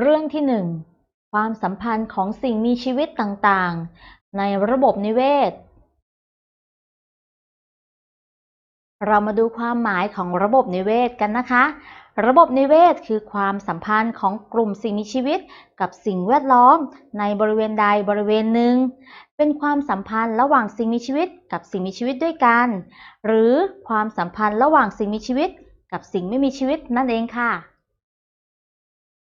เรื่องที่หนึ่งความสัมพันธ์ของสิ่งมีชีวิตต่างๆ ในระบบนิเวศ เรามาดูความหมายของระบบนิเวศกันนะคะ ระบบนิเวศคือความสัมพันธ์ของกลุ่มสิ่งมีชีวิตกับสิ่งแวดล้อม ในบริเวณใดบริเวณหนึ่ง เป็นความสัมพันธ์ระหว่างสิ่งมีชีวิตกับสิ่งมีชีวิตด้วยกัน หรือความสัมพันธ์ระหว่างสิ่งมีชีวิตกับสิ่งไม่มีชีวิตนั่นเองค่ะ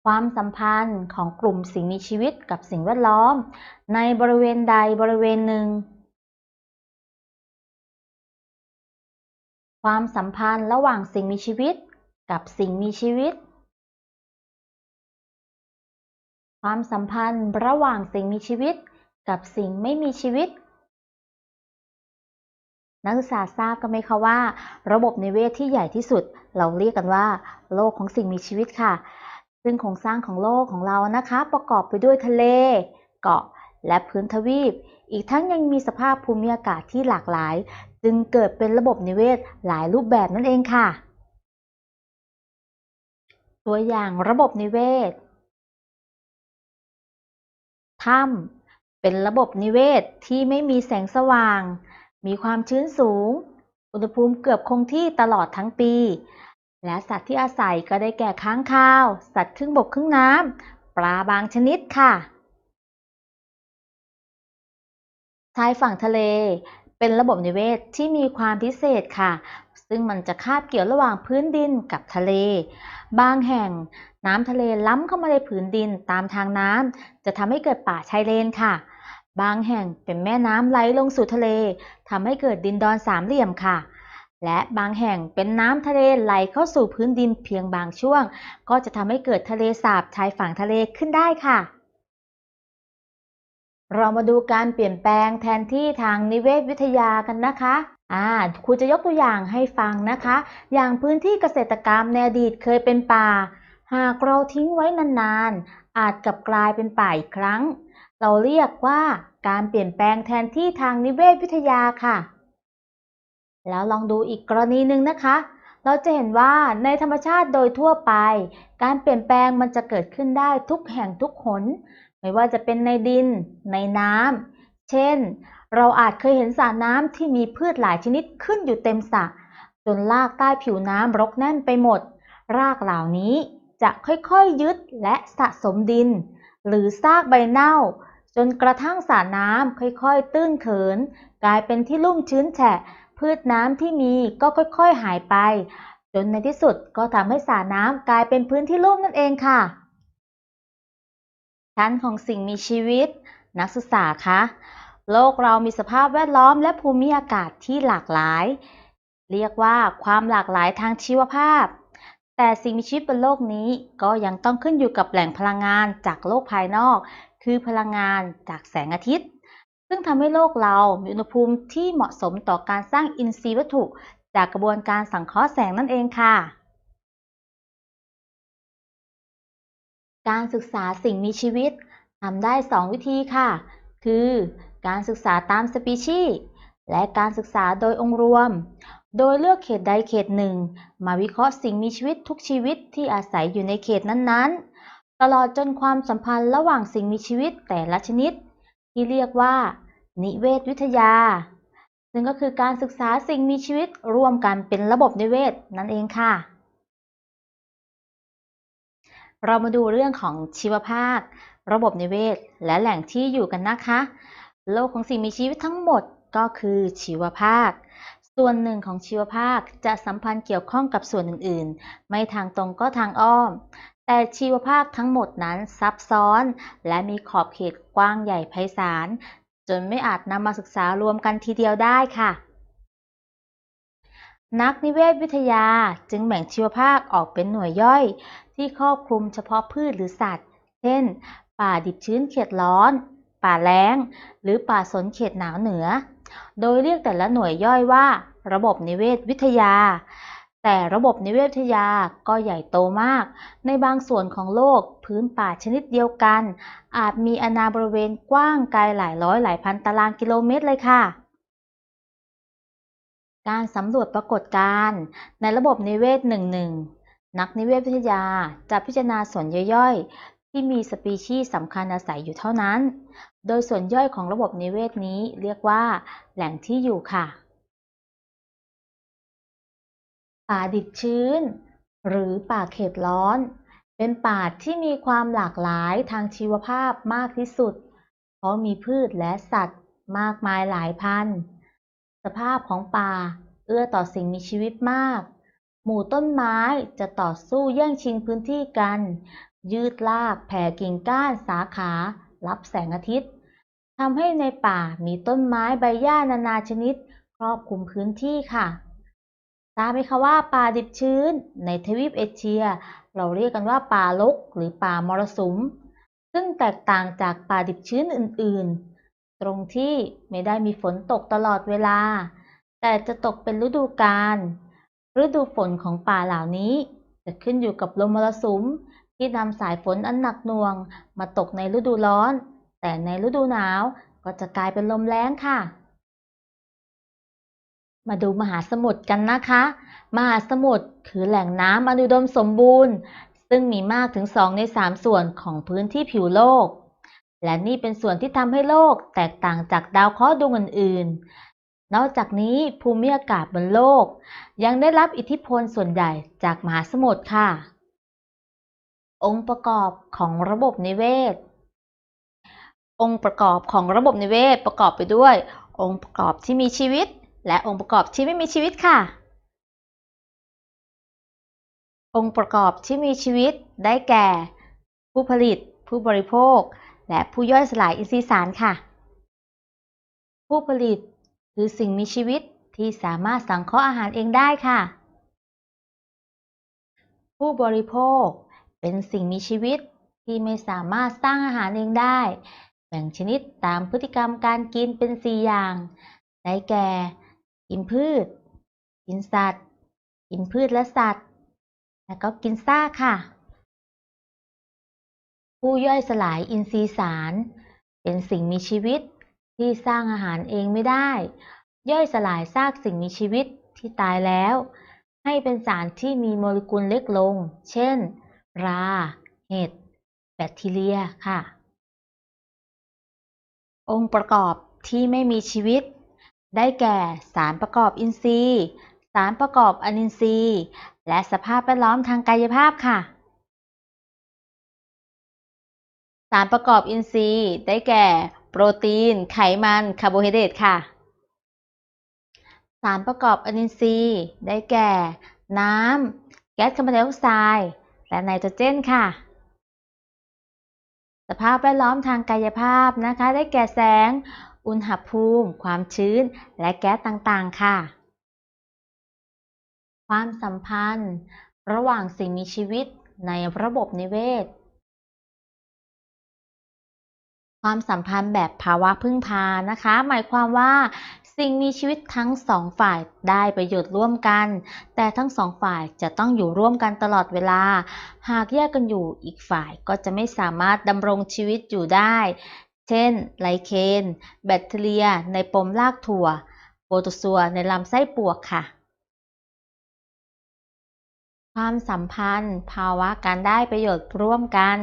ความสัมพันธ์ของกลุ่มสิ่งมีชีวิตกับสิ่งแวดล้อม ในบริเวณใดบริเวณหนึ่ง ความสัมพันธ์ระหว่างสิ่งมีชีวิตกับสิ่งมีชีวิต ความสัมพันธ์ระหว่างสิ่งมีชีวิตกับสิ่งไม่มีชีวิต นักศึกษาทราบกันไหมคะว่า ระบบนิเวศที่ใหญ่ที่สุด เราเรียกกันว่า โลกของสิ่งมีชีวิตค่ะ ซึ่งโครงสร้างของโลกของเรานะคะ ประกอบไปด้วยทะเล เกาะ และพื้นทวีป อีกทั้งยังมีสภาพภูมิอากาศที่หลากหลาย จึงเกิดเป็นระบบนิเวศหลายรูปแบบนั่นเองค่ะ ตัวอย่างระบบนิเวศถ้ำเป็นระบบนิเวศที่ไม่มีแสงสว่าง มีความชื้นสูง อุณหภูมิเกือบคงที่ตลอดทั้งปี และสัตว์ที่อาศัยก็ได้แก่ค้างคาว สัตว์ครึ่งบกครึ่งน้ำ ปลาบางชนิดค่ะ ชายฝั่งทะเล เป็นระบบนิเวศที่มีความพิเศษค่ะ ซึ่งมันจะคาบเกี่ยวระหว่างพื้นดินกับทะเล บางแห่งน้ำทะเลล้ำเข้ามาในผืนดินตามทางน้ำจะทำให้เกิดป่าชายเลนค่ะ บางแห่งเป็นแม่น้ำไหลลงสู่ทะเลทำให้เกิดดินดอนสามเหลี่ยมค่ะ และบางแห่งเป็นน้ำทะเลไหลเข้าสู่พื้นดินเพียงบางช่วง ก็จะทำให้เกิดทะเลสาบชายฝั่งทะเลขึ้นได้ค่ะ เรามาดูการเปลี่ยนแปลงแทนที่ทางนิเวศวิทยากันนะคะอ่าครูจะยกตัวอย่างให้ฟังนะคะ อย่างพื้นที่เกษตรกรรมในอดีตเคยเป็นป่า หากเราทิ้งไว้นานๆ อาจกลับกลายเป็นป่าอีกครั้ง เราเรียกว่าการเปลี่ยนแปลงแทนที่ทางนิเวศวิทยาค่ะ แล้วลองดูอีกกรณีหนึ่งนะคะ เราจะเห็นว่าในธรรมชาติโดยทั่วไป การเปลี่ยนแปลงมันจะเกิดขึ้นได้ทุกแห่งทุกหน ไม่ว่าจะเป็นในดิน ในน้ำเช่น เราอาจเคยเห็นสระน้ำที่มีพืชหลายชนิดขึ้นอยู่เต็มสระจนลากใต้ผิวน้ำรกแน่นไปหมด รากเหล่านี้จะค่อยๆยึดและสะสมดิน หรือซากใบเน่า จนกระทั่งสระน้ำค่อยๆ ตื้นเขิน กลายเป็นที่ลุ่มชื้นแฉะ พืชน้ำที่มีก็ค่อยๆหายไป จนในที่สุดก็ทำให้สระน้ำกลายเป็นพื้นที่ลุ่มนั่นเองค่ะ ชั้นของสิ่งมีชีวิต นักศึกษาคะโลกเรามีสภาพแวดล้อมและภูมิอากาศที่หลากหลาย เรียกว่าความหลากหลายทางชีวภาพ แต่สิ่งมีชีวิตบนโลกนี้ก็ยังต้องขึ้นอยู่กับแหล่งพลังงานจากโลกภายนอก คือพลังงานจากแสงอาทิตย์ ซึ่งทำให้โลกเรามีอุณหภูมิที่เหมาะสมต่อการสร้างอินทรีย์วัตถุ จากกระบวนการสังเคราะห์แสงนั่นเองค่ะ การศึกษาสิ่งมีชีวิตทำได้ 2 วิธีค่ะ คือการศึกษาตามสปีชีส์และการศึกษาโดยองค์รวม โดยเลือกเขตใดเขตหนึ่ง มาวิเคราะห์สิ่งมีชีวิตทุกชีวิตที่อาศัยอยู่ในเขตนั้นๆ ตลอดจนความสัมพันธ์ระหว่างสิ่งมีชีวิตแต่ละชนิด ที่เรียกว่า นิเวศวิทยา ซึ่งก็คือการศึกษาสิ่งมีชีวิตร่วมกันเป็นระบบนิเวศนั่นเองค่ะ เรามาดูเรื่องของชีวภาค ระบบนิเวศ และแหล่งที่อยู่กันนะคะ โลกของสิ่งมีชีวิตทั้งหมดก็คือชีวภาค ส่วนหนึ่งของชีวภาคจะสัมพันธ์เกี่ยวข้องกับส่วนอื่น ๆ ไม่ทางตรงก็ทางอ้อม แต่ชีวภาคทั้งหมดนั้นซับซ้อน และมีขอบเขตกว้างใหญ่ไพศาล จนไม่อาจนำมาศึกษารวมกันทีเดียวได้ค่ะ นักนิเวศวิทยาจึงแบ่งชีวภาคออกเป็นหน่วยย่อย ที่ครอบคลุมเฉพาะพืชหรือสัตว์ เช่น ป่าดิบชื้นเขตร้อน ป่าแล้ง หรือป่าสนเขตหนาวเหนือ โดยเรียกแต่ละหน่วยย่อยว่า ระบบนิเวศวิทยา แต่ระบบนิเวศวิทยาก็ใหญ่โตมาก ในบางส่วนของโลกพื้นป่าชนิดเดียวกัน อาจมีอาณาบริเวณกว้างไกลหลายร้อยหลายพันตารางกิโลเมตรเลยค่ะ การสำรวจปรากฏการณ์ในระบบนิเวศหนึ่งหนึ่งนักนิเวศวิทยาจะพิจารณาส่วนย่อยๆ ที่มีสปีชีส์สำคัญอาศัยอยู่เท่านั้น โดยส่วนย่อยของระบบนิเวศนี้เรียกว่า แหล่งที่อยู่ค่ะ ป่าดิบชื้น หรือป่าเขตร้อน เป็นป่าที่มีความหลากหลายทางชีวภาพมากที่สุด เพราะมีพืชและสัตว์มากมายหลายพัน สภาพของป่าเอื้อต่อสิ่งมีชีวิตมาก หมู่ต้นไม้จะต่อสู้แย่งชิงพื้นที่กัน ยืดลากแผ่กิ่งก้านสาขา รับแสงอาทิตย์ทำให้ในป่ามีต้นไม้ใบหญ้านานาชนิด ครอบคลุมพื้นที่ค่ะ ทราบไหมคะว่าป่าดิบชื้นในทวีปเอเชีย เราเรียกกันว่าป่ารกหรือป่ามรสุม ซึ่งแตกต่างจากป่าดิบชื้นอื่นๆ ตรงที่ไม่ได้มีฝนตกตลอดเวลา แต่จะตกเป็นฤดูกาลฤดูฝนของป่าเหล่านี้ จะขึ้นอยู่กับลมมรสุมที่นำสายฝนอันหนักหน่วง มาตกในฤดูร้อน แต่ในฤดูหนาวก็จะกลายเป็นลมแล้งค่ะ มาดูมหาสมุทรกันนะคะ มหาสมุทรคือแหล่งน้ำอนุดมสมบูรณ์ ซึ่งมีมากถึง 2 ใน 3 ส่วนของพื้นที่ผิวโลก และนี่เป็นส่วนที่ทำให้โลกแตกต่างจากดาวเคราะห์ดวงอื่นๆ นอกจากนี้ภูมิอากาศบนโลก ยังได้รับอิทธิพลส่วนใหญ่จากมหาสมุทรค่ะ องค์ประกอบของระบบนิเวศ องค์ประกอบของระบบนิเวศประกอบไปด้วย องค์ประกอบที่มีชีวิต และองค์ประกอบที่ไม่มีชีวิตค่ะ องค์ประกอบที่มีชีวิตได้แก่ ผู้ผลิต ผู้บริโภค และผู้ย่อยสลายอินทรีย์สารค่ะ ผู้ผลิตคือสิ่งมีชีวิตที่สามารถสังเคราะห์อาหารเองได้ค่ะ ผู้บริโภคเป็นสิ่งมีชีวิตที่ไม่สามารถสร้างอาหารเองได้ แบ่งชนิดตามพฤติกรรมการกินเป็นสี่อย่าง ได้แก่ กินพืช กินสัตว์ กินพืชและสัตว์ และก็กินซากค่ะ ผู้ย่อยสลายอินทรีย์สาร เป็นสิ่งมีชีวิตที่สร้างอาหารเองไม่ได้ ย่อยสลายซากสิ่งมีชีวิตที่ตายแล้ว ให้เป็นสารที่มีโมเลกุลเล็กลง เช่น รา เห็ด แบคทีเรียค่ะ องค์ประกอบที่ไม่มีชีวิต ได้แก่สารประกอบอินทรีย์ สารประกอบอนินทรีย์ และสภาพแวดล้อมทางกายภาพค่ะ สารประกอบอินทรีย์ ได้แก่ โปรตีน ไขมัน คาร์โบไฮเดรตค่ะ สารประกอบอนินทรีย์ ได้แก่ น้ำ แก๊สคาร์บอนไดออกไซด์ และไนโตรเจนค่ะ สภาพแวดล้อมทางกายภาพนะคะ ได้แก่แสง อุณหภูมิ ความชื้น และแก๊สต่างๆ ค่ะ ความสัมพันธ์ ระหว่างสิ่งมีชีวิตในระบบนิเวศ ความสัมพันธ์แบบภาวะพึ่งพานะคะ หมายความว่าสิ่งมีชีวิตทั้งสองฝ่ายได้ประโยชน์ร่วมกัน แต่ทั้งสองฝ่ายจะต้องอยู่ร่วมกันตลอดเวลา หากแยกกันอยู่อีกฝ่ายก็จะไม่สามารถดำรงชีวิตอยู่ได้ เช่น ไลเคน แบคทีเรีย ในปมรากถั่ว โปรโตซัวในลำไส้ปวกค่ะ ความสัมพันธ์ ภาวะการได้ประโยชน์ร่วมกัน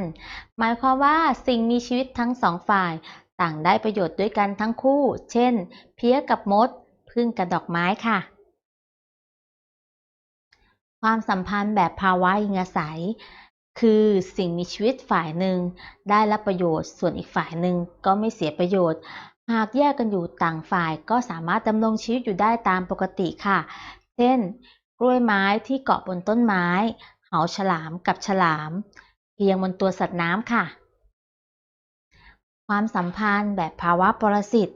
หมายความว่าสิ่งมีชีวิตทั้งสองฝ่าย ต่างได้ประโยชน์ด้วยกันทั้งคู่ เช่น เพี้ยกับมด พึ่งกับดอกไม้ค่ะความสัมพันธ์แบบภาวะอิงอาศัย คือสิ่งมีชีวิตฝ่ายหนึ่งได้รับประโยชน์ ส่วนอีกฝ่ายหนึ่งก็ไม่เสียประโยชน์ หากแยกกันอยู่ต่างฝ่ายก็สามารถดำรงชีวิตอยู่ได้ตามปกติค่ะ เช่น กล้วยไม้ที่เกาะบนต้นไม้ เหาฉลามกับฉลาม เพียงบนตัวสัตว์น้ำค่ะ ความสัมพันธ์แบบภาวะปรสิต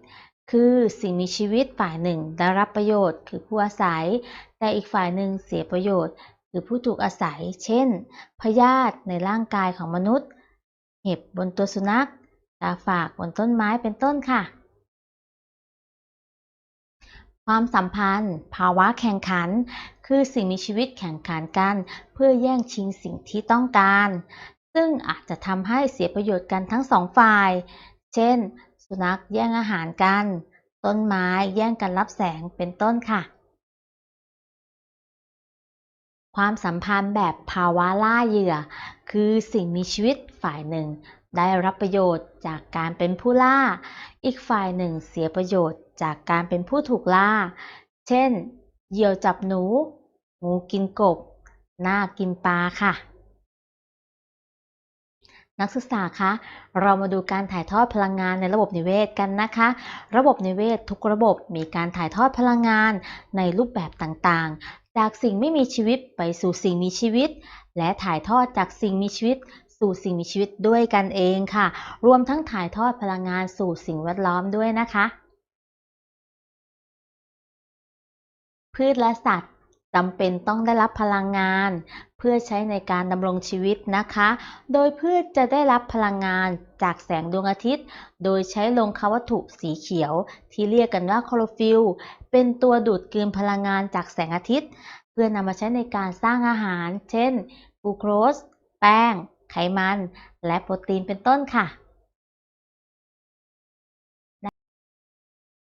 คือสิ่งมีชีวิตฝ่ายหนึ่งได้รับประโยชน์ คือผู้อาศัย แต่อีกฝ่ายหนึ่งเสียประโยชน์ คือผู้ถูกอาศัย เช่น พยาธิในร่างกายของมนุษย์ เห็บบนตัวสุนัขกาฝากบนต้นไม้เป็นต้นค่ะ ความสัมพันธ์ ภาวะแข่งขัน คือสิ่งมีชีวิตแข่งขันกัน เพื่อแย่งชิงสิ่งที่ต้องการ ซึ่งอาจจะทำให้เสียประโยชน์กันทั้งสองฝ่าย เช่น สุนัขแย่งอาหารกัน ต้นไม้แย่งกันรับแสงเป็นต้นค่ะ ความสัมพันธ์แบบภาวะล่าเหยื่อ คือสิ่งมีชีวิตฝ่ายหนึ่ง ได้รับประโยชน์จากการเป็นผู้ล่า อีกฝ่ายหนึ่งเสียประโยชน์จากการเป็นผู้ถูกล่า เช่น เหยี่ยวจับหนู งูกินกบ หน้ากินปลาค่ะ นักศึกษาคะ เรามาดูการถ่ายทอดพลังงานในระบบนิเวศกันนะคะ ระบบนิเวศทุกระบบมีการถ่ายทอดพลังงานในรูปแบบต่างๆ จากสิ่งไม่มีชีวิตไปสู่สิ่งมีชีวิต และถ่ายทอดจากสิ่งมีชีวิต สู่สิ่งมีชีวิตด้วยกันเองค่ะ รวมทั้งถ่ายทอดพลังงานสู่สิ่งแวดล้อมด้วยนะคะ พืชและสัตว์จำเป็นต้องได้รับพลังงาน เพื่อใช้ในการดำรงชีวิตนะคะ โดยพืชจะได้รับพลังงานจากแสงดวงอาทิตย์ โดยใช้ลงคาวัตถุสีเขียว ที่เรียกกันว่าคลอโรฟิลล์เป็นตัวดูดกลืนพลังงานจากแสงอาทิตย์ เพื่อนำมาใช้ในการสร้างอาหาร เช่นกลูโคสแป้ง ไขมัน และโปรตีนเป็นต้นค่ะ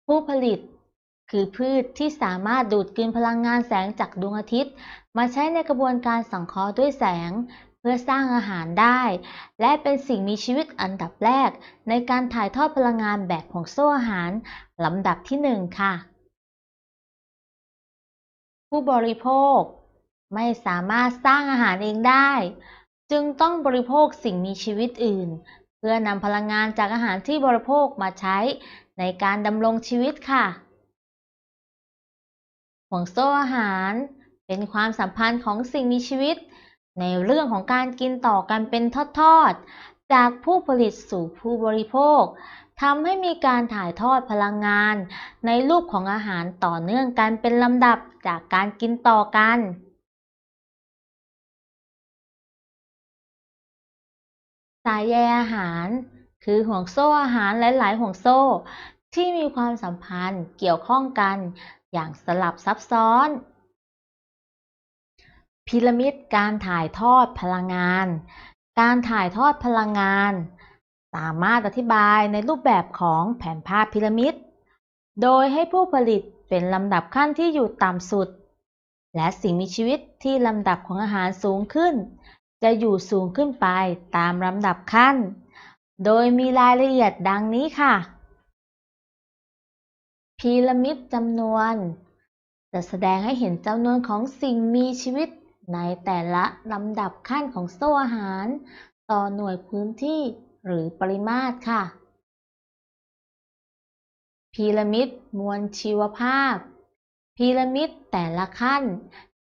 ผู้ผลิต คือพืชที่สามารถดูดกลืนพลังงานแสงจากดวงอาทิตย์ มาใช้ในกระบวนการสังเคราะห์ด้วยแสง เพื่อสร้างอาหารได้ และเป็นสิ่งมีชีวิตอันดับแรก ในการถ่ายทอดพลังงานแบบห่วงโซ่อาหารลำดับที่ 1 ค่ะ ผู้บริโภค ไม่สามารถสร้างอาหารเองได้ จึงต้องบริโภคสิ่งมีชีวิตอื่น เพื่อนำพลังงานจากอาหารที่บริโภคมาใช้ในการดำรงชีวิตค่ะ ห่วงโซ่อาหาร เป็นความสัมพันธ์ของสิ่งมีชีวิต ในเรื่องของการกินต่อกันเป็นทอดๆ จากผู้ผลิตสู่ผู้บริโภคทำให้มีการถ่ายทอดพลังงาน ในรูปของอาหารต่อเนื่องกันเป็นลำดับจากการกินต่อกัน สายใยอาหาร คือห่วงโซ่อาหารหลาย ๆ ห่วงโซ่ที่มีความสัมพันธ์เกี่ยวข้องกัน อย่างสลับซับซ้อน พีระมิดการถ่ายทอดพลังงาน การถ่ายทอดพลังงาน สามารถอธิบายในรูปแบบของแผนภาพพีระมิด โดยให้ผู้ผลิตเป็นลำดับขั้นที่อยู่ต่ำสุด และสิ่งมีชีวิตที่ลำดับของอาหารสูงขึ้น จะอยู่สูงขึ้นไปตามลำดับขั้น โดยมีรายละเอียดดังนี้ค่ะ พีระมิดจำนวน จะแสดงให้เห็นจำนวนของสิ่งมีชีวิตในแต่ละลำดับขั้นของโซ่อาหาร ต่อหน่วยพื้นที่หรือปริมาตรค่ะ พีระมิดมวลชีวภาพ พีระมิดแต่ละขั้น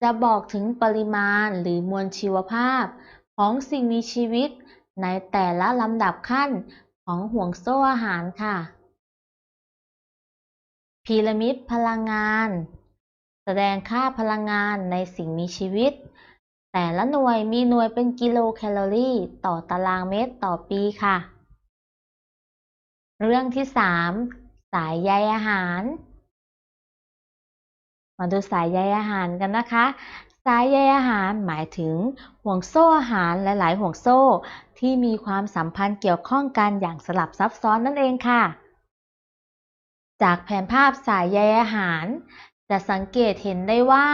จะบอกถึงปริมาณหรือมวลชีวภาพ ของสิ่งมีชีวิตในแต่ละลำดับขั้นของห่วงโซ่อาหารค่ะ พีระมิดพลังงาน แสดงค่าพลังงานในสิ่งมีชีวิต แต่ละหน่วยมีหน่วยเป็นกิโลแคลอรี่ ต่อตารางเมตรต่อปีค่ะ เรื่องที่ 3 สายใยอาหาร มาดูสายใยอาหารกันนะคะสายใยอาหารหมายถึงห่วงโซ่อาหารหลาย ๆ ห่วงโซ่ที่มีความสัมพันธ์เกี่ยวข้องกันอย่างสลับซับซ้อนนั่นเองค่ะ จากแผนภาพสายใยอาหาร จะสังเกตเห็นได้ว่า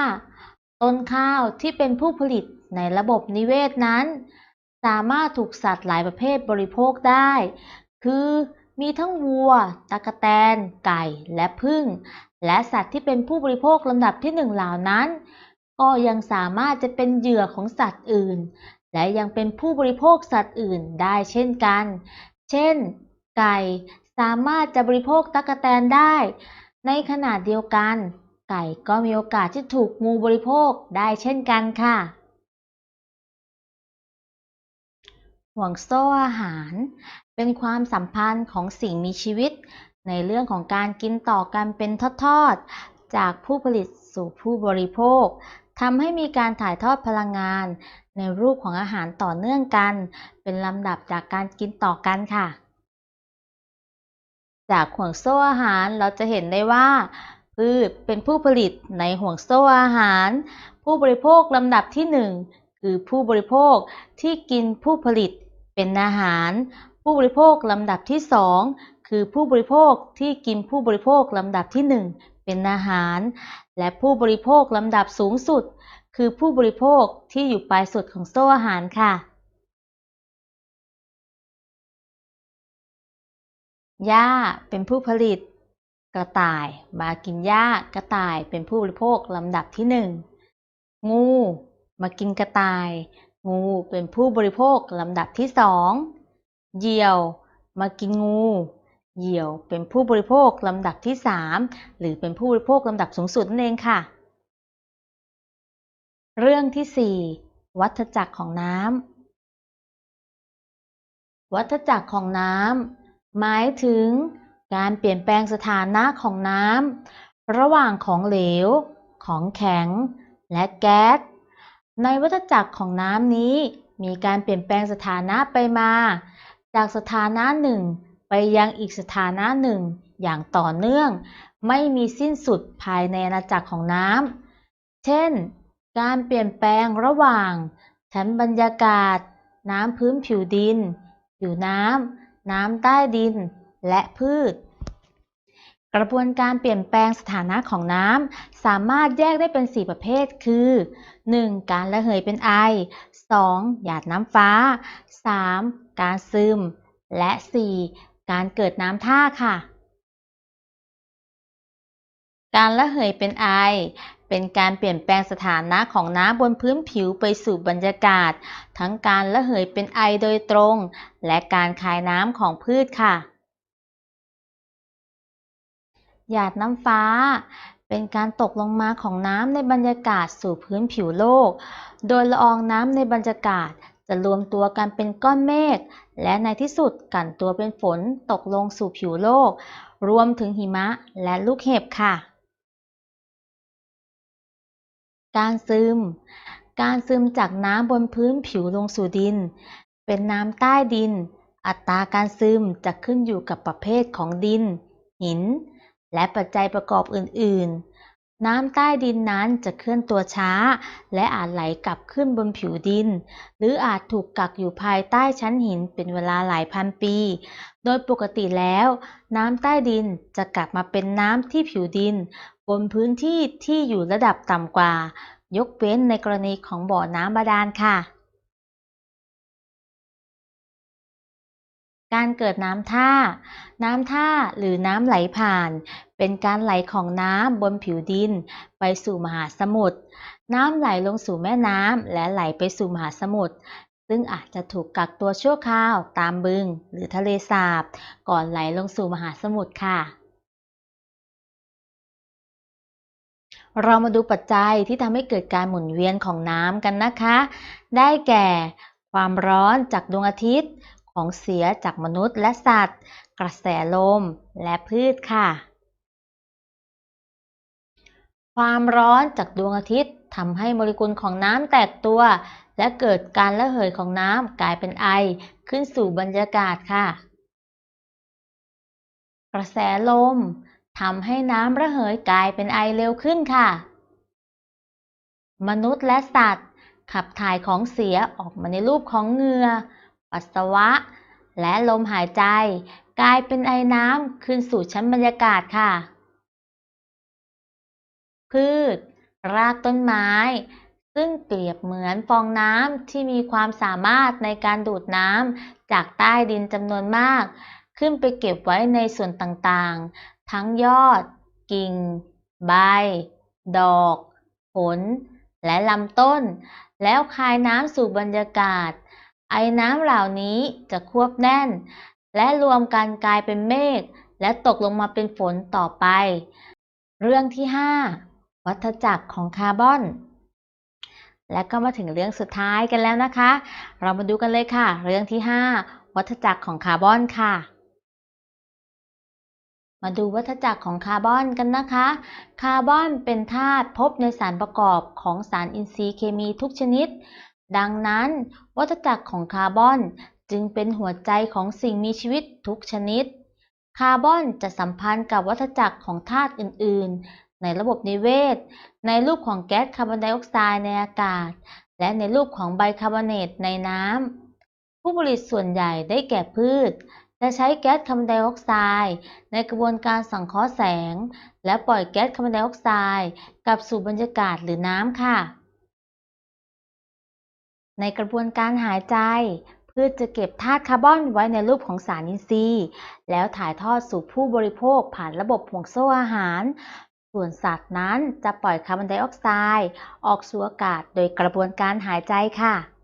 ต้นข้าวที่เป็นผู้ผลิตในระบบนิเวศนั้น สามารถถูกสัตว์หลายประเภทบริโภคได้ คือมีทั้งวัว ตะกแตน ไก่ และผึ้งและสัตว์ที่เป็นผู้บริโภคลำดับที่หนึ่งเหล่านั้น ก็ยังสามารถจะเป็นเหยื่อของสัตว์อื่น และยังเป็นผู้บริโภคสัตว์อื่นได้เช่นกัน เช่น ไก่ สามารถจะบริโภคตั๊กแตนได้ ในขณะเดียวกัน ไก่ก็มีโอกาสที่ถูกงูบริโภคได้เช่นกันค่ะห่วงโซ่อาหาร เป็นความสัมพันธ์ของสิ่งมีชีวิต ในเรื่องของการกินต่อกันเป็นทอดๆ จากผู้ผลิตสู่ผู้บริโภคทำให้มีการถ่ายทอดพลังงาน ในรูปของอาหารต่อเนื่องกัน เป็นลำดับจากการกินต่อกันค่ะ จากห่วงโซ่อาหารเราจะเห็นได้ว่า พืชเป็นผู้ผลิตในห่วงโซ่อาหาร ผู้บริโภคลำดับที่ 1 คือผู้บริโภคที่กินผู้ผลิตเป็นอาหาร ผู้บริโภคลำดับที่ 2 คือผู้บริโภคที่กินผู้บริโภคลำดับที่ 1 เป็นอาหาร และผู้บริโภคลำดับสูงสุด คือผู้บริโภคที่อยู่ปลายสุดของโซ่อาหารค่ะ หญ้าเป็นผู้ผลิต กระต่ายมากินหญ้ากระต่ายเป็นผู้บริโภคลำดับที่หนึ่งงูมากินกระต่าย งูเป็นผู้บริโภคลำดับที่สองเหยี่ยวมากินงูเหยี่ยวเป็นผู้บริโภคลำดับที่สามหรือเป็นผู้บริโภคลำดับสูงสุดนั่นเองค่ะ เรื่องที่สี่วัฏจักรของน้ำวัฏจักรของน้ำ หมายถึงการเปลี่ยนแปลงสถานะของน้ำระหว่างของเหลว ของแข็ง และแก๊ส ในวัฏจักรของน้ำนี้ มีการเปลี่ยนแปลงสถานะไปมา จากสถานะหนึ่งไปยังอีกสถานะหนึ่งอย่างต่อเนื่อง ไม่มีสิ้นสุดภายในอาณาจักรของน้ำ เช่น การเปลี่ยนแปลงระหว่าง ชั้นบรรยากาศ น้ำพื้นผิวดิน ผิวน้ำ น้ำใต้ดิน และพืช กระบวนการเปลี่ยนแปลงสถานะของน้ำสามารถแยกได้เป็น 4 ประเภท คือ 1. การระเหยเป็นไอ 2. หยาดน้ำฟ้า 3. การซึม และ 4. การเกิดน้ำท่าค่ะ การระเหยเป็นไอ เป็นการเปลี่ยนแปลงสถานะของน้ำบนพื้นผิวไปสู่บรรยากาศ ทั้งการระเหยเป็นไอโดยตรง และการคายน้ำของพืชค่ะ หยาดน้ำฟ้า เป็นการตกลงมาของน้ำในบรรยากาศสู่พื้นผิวโลก โดยละอองน้ำในบรรยากาศจะรวมตัวกันเป็นก้อนเมฆและในที่สุดกันตัวเป็นฝนตกลงสู่ผิวโลก รวมถึงหิมะและลูกเห็บค่ะ การซึม การซึมจากน้ำบนพื้นผิวลงสู่ดิน เป็นน้ำใต้ดิน อัตราการซึมจะขึ้นอยู่กับประเภทของดิน หิน และปัจจัยประกอบอื่น ๆ น้ำใต้ดินนั้นจะเคลื่อนตัวช้า และอาจไหลกลับขึ้นบนผิวดิน หรืออาจถูกกักอยู่ภายใต้ชั้นหินเป็นเวลาหลายพันปี โดยปกติแล้ว น้ำใต้ดินจะกลับมาเป็นน้ำที่ผิวดิน บนพื้นที่ที่อยู่ระดับต่ำกว่า ยกเว้นในกรณีของบ่อน้ำบาดาลค่ะ การเกิดน้ำท่า น้ำท่าหรือน้ำไหลผ่าน เป็นการไหลของน้ำบนผิวดิน ไปสู่มหาสมุทร น้ำไหลลงสู่แม่น้ำและไหลไปสู่มหาสมุทรซึ่งอาจจะถูกกักตัวชั่วคราวตามบึง หรือทะเลสาบ ก่อนไหลลงสู่มหาสมุทรค่ะ เรามาดูปัจจัยที่ทำให้เกิดการหมุนเวียนของน้ำกันนะคะ ได้แก่ความร้อนจากดวงอาทิตย์ ของเสียจากมนุษย์และสัตว์ กระแสลมและพืชค่ะ ความร้อนจากดวงอาทิตย์ทำให้โมเลกุลของน้ำแตกตัว และเกิดการระเหยของน้ำกลายเป็นไอขึ้นสู่บรรยากาศค่ะ กระแสลม ทำให้น้ำระเหยกลายเป็นไอเร็วขึ้นค่ะ มนุษย์และสัตว์ ขับถ่ายของเสียออกมาในรูปของเหงื่อ ปัสสาวะ และลมหายใจ กลายเป็นไอน้ำขึ้นสู่ชั้นบรรยากาศค่ะ พืช รากต้นไม้ ซึ่งเปรียบเหมือนฟองน้ำที่มีความสามารถในการดูดน้ำจากใต้ดินจำนวนมาก ขึ้นไปเก็บไว้ในส่วนต่างๆ ทั้งยอด กิ่ง ใบ ดอก ผล และลำต้น แล้วคายน้ำสู่บรรยากาศ ไอน้ำเหล่านี้จะควบแน่น และรวมกันกลายเป็นเมฆและตกลงมาเป็นฝนต่อไป เรื่องที่ 5 วัฏจักรของคาร์บอน และก็มาถึงเรื่องสุดท้ายกันแล้วนะคะ เรามาดูกันเลยค่ะ เรื่องที่ 5 วัฏจักรของคาร์บอนค่ะ มาดูวัฏจักรของคาร์บอนกันนะคะ คาร์บอนเป็นธาตุพบในสารประกอบของสารอินทรีย์เคมีทุกชนิด ดังนั้น วัฏจักรของคาร์บอนจึงเป็นหัวใจของสิ่งมีชีวิตทุกชนิด คาร์บอนจะสัมพันธ์กับวัฏจักรของธาตุอื่น ๆ ในระบบนิเวศ ในรูปของแก๊สคาร์บอนไดออกไซด์ในอากาศ และในรูปของไบคาร์บอเนตในน้ำผู้ผลิตส่วนใหญ่ได้แก่พืช จะใช้แก๊สคาร์บอนไดออกไซด์ในกระบวนการสังเคราะห์แสง และปล่อยแก๊สคาร์บอนไดออกไซด์กลับสู่บรรยากาศหรือน้ำค่ะ ในกระบวนการหายใจ พืชจะเก็บธาตุคาร์บอนไว้ในรูปของสารอินทรีย์ แล้วถ่ายทอดสู่ผู้บริโภคผ่านระบบห่วงโซ่อาหาร ส่วนสัตว์นั้นจะปล่อยคาร์บอนไดออกไซด์ออกสู่อากาศโดยกระบวนการหายใจค่ะ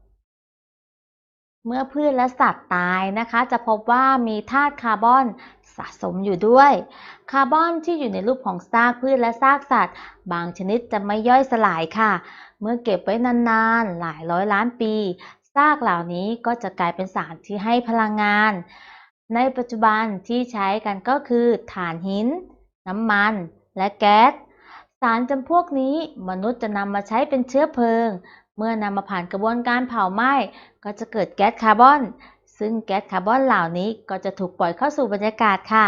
เมื่อพืชและสัตว์ตายนะคะ จะพบว่ามีธาตุคาร์บอนสะสมอยู่ด้วย คาร์บอนที่อยู่ในรูปของซากพืชและซากสัตว์ บางชนิดจะไม่ย่อยสลายค่ะ เมื่อเก็บไว้นานๆ หลายร้อยล้านปี ซากเหล่านี้ก็จะกลายเป็นสารที่ให้พลังงาน ในปัจจุบันที่ใช้กันก็คือถ่านหิน น้ำมัน และแก๊ส สารจำพวกนี้มนุษย์จะนำมาใช้เป็นเชื้อเพลิง เมื่อนำมาผ่านกระบวนการเผาไหม้ก็จะเกิดแก๊สคาร์บอน ซึ่งแก๊สคาร์บอนเหล่านี้ก็จะถูกปล่อยเข้าสู่บรรยากาศค่ะ